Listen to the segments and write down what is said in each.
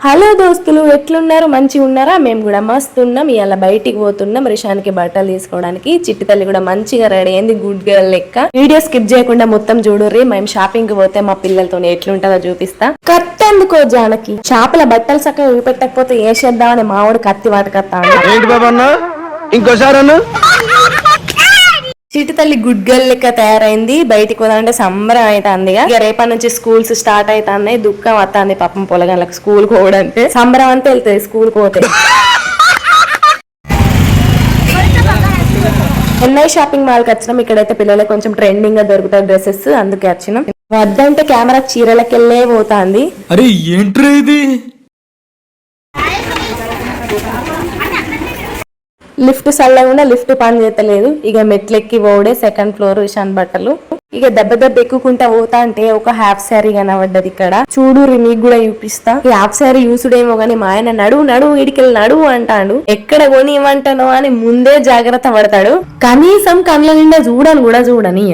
Hello దోస్తులు ఎట్లున్నారు? మంచి ఉన్నారా? మేము కూడా మస్తు ఉన్నాం. ఇలా బయటికి పోతున్నాం. రిషాన్కి బట్టలు తీసుకోవడానికి. చిట్టి తల్లి కూడా మంచిగా రెడీ అయింది. గుడ్ గర్ల్ లెక్క. వీడియో స్కిప్ చేయకుండా మొత్తం చూడుర్రి. మేము షాపింగ్కి పోతే మా పిల్లలతో ఎట్లుంటుందో చూపిస్తా. కత్తెందుకో జానకి? చేపల బట్టలు చక్కగా చూపెట్టకపోతే ఏ చేద్దామని మావాడు కత్తి వాటకత్తా కత్తా ఇంకోసారి చిటి చిట్టి తల్లి గుడ్ గర్ల్ లెక్క తయారైంది. బయటికి పోదామంటే సంబరం అవుతుంది ఇక. రేపటి నుంచి స్కూల్స్ స్టార్ట్ అవుతున్నాయి దుఃఖం వస్తుంది పాపం పొలగాళ్ళకి స్కూల్ పోవడానికి. సంబరం అంతా వెళ్తుంది స్కూల్ పోతే. ఎన్ఐ షాపింగ్ మాల్కి వచ్చినాం. ఇక్కడైతే పిల్లలకి కొంచెం ట్రెండింగ్గా దొరుకుతాయి డ్రెస్సెస్. అందుకే వచ్చినాం. వద్దంటే కెమెరా చీరలకి వెళ్ళే పోతాంది. అరే ఏంట్రా ఇది? లిఫ్ట్ చల్లకుండా లిఫ్ట్ పని చేస్తలేదు ఇక మెట్లెక్కి పోవడే సెకండ్ ఫ్లోర్ ఇషాన్ బట్టలు. ఇక దెబ్బ దెబ్బ ఎక్కుకుంటా పోతా అంటే ఒక హాఫ్ శారీ కనబడ్డది ఇక్కడ. చూడు మీకు కూడా చూపిస్తా. ఈ హాఫ్ శారీ యూసుడేమో గానీ మా ఆయన నడువు నడువు ఇడికెళ్ళి నడువు అంటాడు. ఎక్కడ కొని ఇవ్వంటానో అని ముందే జాగ్రత్త పడతాడు. కనీసం కళ్ళ నిండా చూడని కూడా చూడని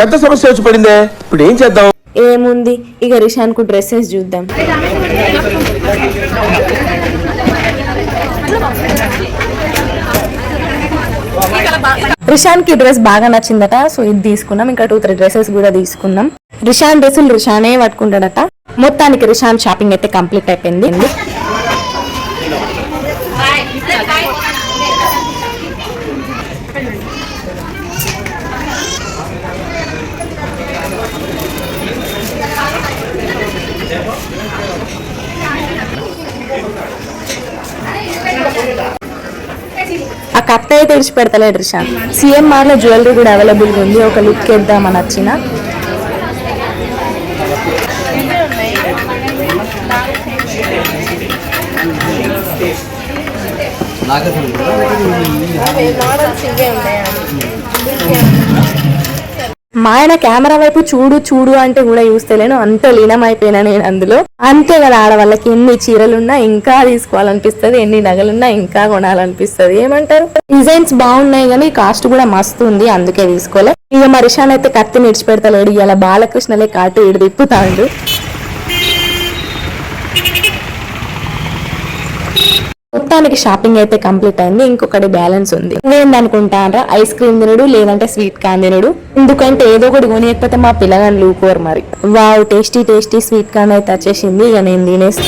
పెద్ద సమస్య వచ్చి పడిందే. ఇప్పుడు ఏం చేద్దాం? ఏముంది? ఇక రిషాన్కు డ్రెస్సెస్ చూద్దాం. రిషాన్కి డ్రెస్ బాగా నచ్చిందట సో ఇది తీసుకున్నాం. ఇంకా టూ త్రీ డ్రెస్సెస్ కూడా తీసుకున్నాం. రిషాన్ డ్రెస్సులు రిషానే పట్టుకుంటాడట. మొత్తానికి రిషాన్ షాపింగ్ అయితే కంప్లీట్ అయిపోయింది. ఆ కత్త అయితే విడిచి పెడతలేడు రిషాన్ సిఎంఆర్లో జ్యువెలరీ కూడా అవైలబుల్గా ఉంది. ఒక లుక్ వేద్దామని వచ్చిన. మా ఆయన కెమెరా వైపు చూడు చూడు అంటే కూడా చూస్తలేను అంత లీనమైపోయినా నేను అందులో. అంతే కదా ఆడవాళ్ళకి ఎన్ని చీరలున్నా ఇంకా తీసుకోవాలనిపిస్తుంది ఎన్ని నగలున్నా ఇంకా కొనాలనిపిస్తుంది. ఏమంటారు? డిజైన్స్ బాగున్నాయి కానీ కాస్ట్ కూడా మస్తు ఉంది అందుకే తీసుకోలే. ఇక మరిషాన్ అయితే కత్తి నిడిచిపెడతలేడు ఇలా బాలకృష్ణలే కాటు ఇడు తిప్పుతాడు మొత్తానికి షాపింగ్ అయితే కంప్లీట్ అయింది. ఇంకొకటి బ్యాలెన్స్ ఉంది. ఏందనుకుంటారా ఐస్ క్రీమ్ తినడు లేదంటే స్వీట్ కాన్ తినడు. ఎందుకంటే ఏదో ఒకటి కొనియకపోతే మా పిల్లగాని లూకోరు మరి. Wow tasty tasty sweet corn అయితే వచ్చేసింది. ఇక నేను తినేస్తా.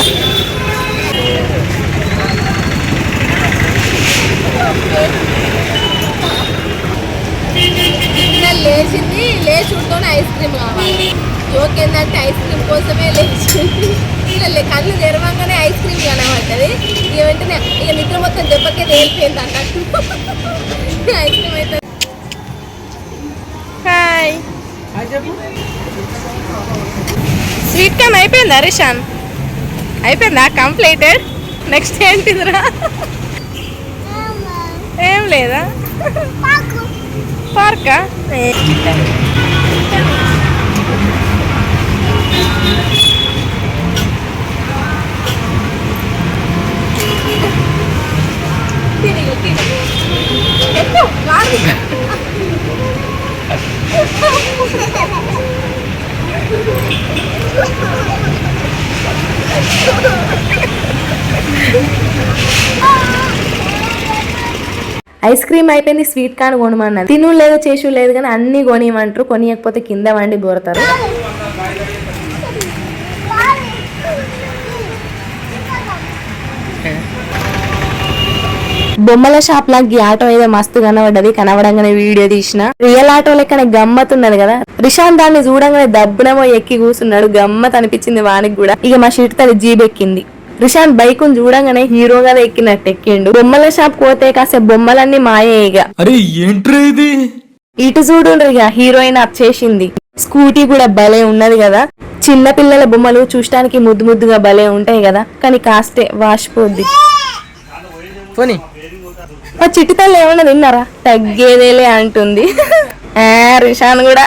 లేచింది లేచి ఉంటూనే ఐస్ క్రీమ్ కావాలి. జోక్ ఏంటంటే ఐస్ క్రీమ్ కోసమే లేచింది పిల్లలు కళ్ళు తెరవంగానే ఐస్ క్రీమ్ కనబడ్డది ఇక వెంటనే ఇక నిద్ర మొత్తం దెబ్బకే తేలిపోయింది అన్నట్టు. ఐస్ క్రీమ్ అయితే. హాయ్ స్వీట్ కాన్ అయిపోయిందా రిషాన్? అయిపోయిందా కంప్లీటెడ్ నెక్స్ట్ ఏంటిదిరా ఏం లేదా? పార్కా? ఐస్ క్రీమ్ అయిపోయింది స్వీట్ కాన్ కొనమన్నది తిను లేదు చేసు లేదు కానీ అన్ని కొనియమంటారు. కొనియకపోతే కింద వండి బోరతారు బొమ్మల షాప్ లాగా ఆటో ఏదో మస్తు కనబడ్డది కనబడంగానే వీడియో తీసిన. రియల్ ఆటో లెక్కనే గమ్మత్ ఉన్నది కదా. రిషాన్ దాన్ని చూడంగానే దబ్బునమో ఎక్కి కూర్చున్నాడు గమ్మత్ అనిపించింది వానికి కూడా. ఇక మా షీట్ తల్లి జీబ్ ఎక్కింది. రిషాన్ బైక్ చూడంగానే హీరోగా ఎక్కినట్టు ఎక్కిండు. బొమ్మల షాప్ పోతే కాసేపు బొమ్మలన్నీ మాయే ఇక. అరే ఏంట్రా ఇటు చూడు ఇక హీరోయిన్ వచ్చేసింది స్కూటీ కూడా భలే ఉన్నది కదా. చిన్న పిల్లల బొమ్మలు చూడటానికి ముద్దు ముద్దుగా భలే ఉంటాయి కదా. కానీ కాస్టే వాసిపోద్ది పోనీ మా చిట్టి తల్లి ఏమన్నా తిన్నారా? తగ్గేదేలే అంటుంది. రిషాన్ కూడా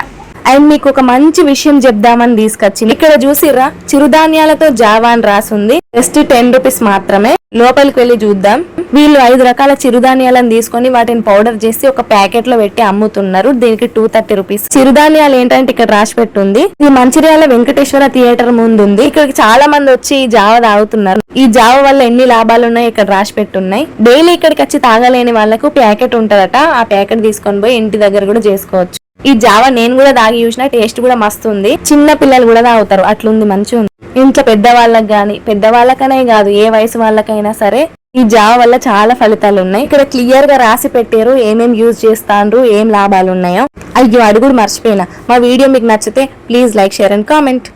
అండ్ మీకు ఒక మంచి విషయం చెప్దామని తీసుకొచ్చింది ఇక్కడ చూసిర్రా? చిరుధాన్యాలతో జావా అని రాసింది. జస్ట్ టెన్ రూపీస్ మాత్రమే. లోపలికి వెళ్ళి చూద్దాం. వీళ్ళు ఐదు రకాల చిరుధాన్యాలను తీసుకొని వాటిని పౌడర్ చేసి ఒక ప్యాకెట్లో పెట్టి అమ్ముతున్నారు. దీనికి టూ థర్టీ రూపీస్. చిరుధాన్యాలు ఏంటంటే ఇక్కడ రాసి పెట్టుంది. ఈ మంచిర్యాల వెంకటేశ్వర థియేటర్ ముందు ఉంది ఇక్కడ చాలా మంది వచ్చి ఈ జావ తాగుతున్నారు. ఈ జావ వల్ల ఎన్ని లాభాలు ఉన్నాయి ఇక్కడ రాసి పెట్టున్నాయి. డైలీ ఇక్కడికి వచ్చి తాగలేని వాళ్ళకు ప్యాకెట్ ఉంటదట. ఆ ప్యాకెట్ తీసుకొని పోయి ఇంటి దగ్గర కూడా చేసుకోవచ్చు. ఈ జావ నేను కూడా తాగి చూసిన టేస్ట్ కూడా మస్తు ఉంది. చిన్న పిల్లలు కూడా తాగుతారు. అట్లుంది మంచిగా ఉంది. ఇంట్లో పెద్దవాళ్ళకి కానీ పెద్దవాళ్ళకనే కాదు ఏ వయసు వాళ్ళకైనా సరే ఈ జావ వల్ల చాలా ఫలితాలు ఉన్నాయి. ఇక్కడ క్లియర్గా రాసి పెట్టారు ఏమేం యూజ్ చేస్తాండ్రు ఏం లాభాలు ఉన్నాయో. అయ్యో అడుగుడు మర్చిపోయినా. మా వీడియో మీకు నచ్చితే please like share and comment.